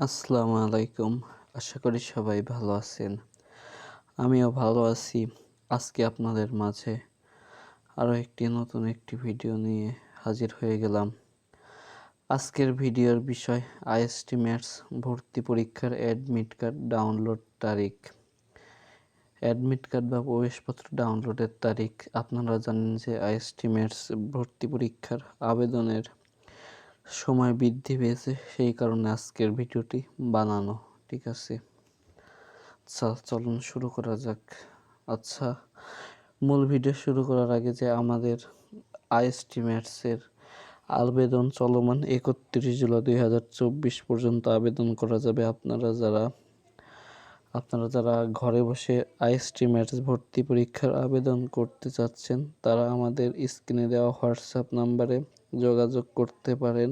আসসালামু আলাইকুম। আশা করি সবাই ভালো আছেন। আমিও ভালো আছি। আজকে আপনাদের মাঝে আরও একটি নতুন একটি ভিডিও নিয়ে হাজির হয়ে গেলাম। আজকের ভিডিওর বিষয় আইএসটি ম্যাথস ভর্তি পরীক্ষার অ্যাডমিট কার্ড ডাউনলোড তারিখ। অ্যাডমিট কার্ড বা প্রবেশপত্র ডাউনলোডের তারিখ। আপনারা জানেন যে আইএসটি ম্যাথস ভর্তি পরীক্ষার আবেদনের সময় বৃদ্ধি পেয়েছে, সেই কারণে আজকের ভিডিওটি বানানো, ঠিক আছে? আচ্ছা চলুন শুরু করা যাক। আচ্ছা মূল ভিডিও শুরু করার আগে যে আমাদের আইএসটিমেটসের আবেদন চলমান একত্রিশ জুলাই দুই হাজার চব্বিশ পর্যন্ত আবেদন করা যাবে আপনারা যারা আপনারা যারা ঘরে বসে আইএসটি ম্যাথস ভর্তি পরীক্ষার আবেদন করতে চাচ্ছেন, তারা আমাদের স্ক্রিনে দেওয়া হোয়াটসঅ্যাপ নাম্বারে যোগাযোগ করতে পারেন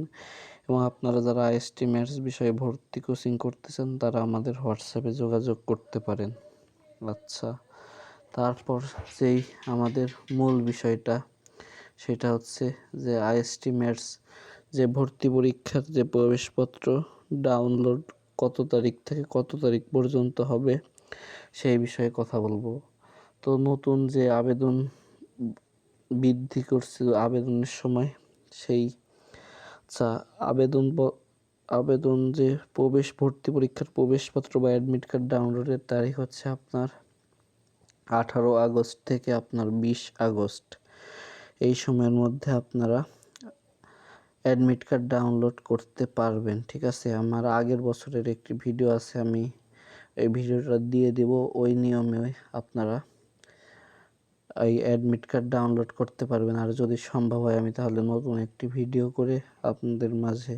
এবং আপনারা যারা আইএসটি ম্যাথস বিষয়ে ভর্তি কোচিং করতে চান, তারা আমাদের হোয়াটসঅ্যাপে যোগাযোগ করতে পারেন। আচ্ছা তারপর যেই আমাদের মূল বিষয়টা, সেটা হচ্ছে যে আইএসটি ম্যাথস যে ভর্তি পরীক্ষার যে প্রবেশপত্র ডাউনলোড কত তারিখ থেকে কত তারিখ পর্যন্ত হবে সেই বিষয়ে কথা বলব। তো নতুন যে আবেদন বৃদ্ধি করছে আবেদনের সময়, সেই আচ্ছা আবেদন আবেদন যে প্রবেশ ভর্তি পরীক্ষার প্রবেশপত্র বা অ্যাডমিট কার্ড ডাউনলোডের তারিখ হচ্ছে আপনার আঠারো আগস্ট থেকে আপনার বিশ আগস্ট। এই সময়ের মধ্যে আপনারা অ্যাডমিট কার্ড ডাউনলোড করতে পারবেন, ঠিক আছে? আমার আগের বছরের একটি ভিডিও আছে, আমি এই ভিডিওটা দিয়ে দেব। ওই নিয়মে আপনারা এই অ্যাডমিট কার্ড ডাউনলোড করতে পারবেন। আর যদি সম্ভব হয়, আমি তাহলে নতুন একটি ভিডিও করে আপনাদের মাঝে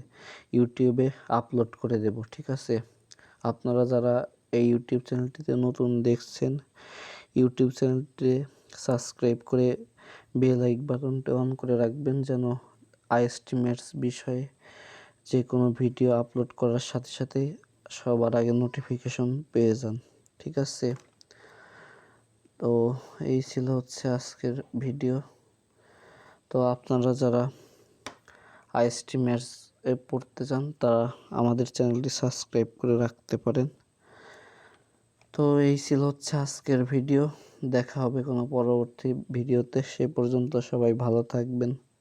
ইউটিউবে আপলোড করে দেব, ঠিক আছে? আপনারা যারা এই ইউটিউব চ্যানেলটিতে নতুন দেখছেন ইউটিউব চ্যানেলটি সাবস্ক্রাইব করে বেল আইক বাটনটি অন করে রাখবেন যেন আইএসটিমেটস বিষয়ে যে কোনো ভিডিও আপলোড করার সাথে সাথে সবার আগে নোটিফিকেশন পেয়ে যান, ঠিক আছে? তো এই ছিল হচ্ছে আজকের ভিডিও। তো আপনারা যারা আইএসটি এ পড়তে চান, তারা আমাদের চ্যানেলটি সাবস্ক্রাইব করে রাখতে পারেন। তো এই ছিল হচ্ছে আজকের ভিডিও। দেখা হবে কোনো পরবর্তী ভিডিওতে। সে পর্যন্ত সবাই ভালো থাকবেন।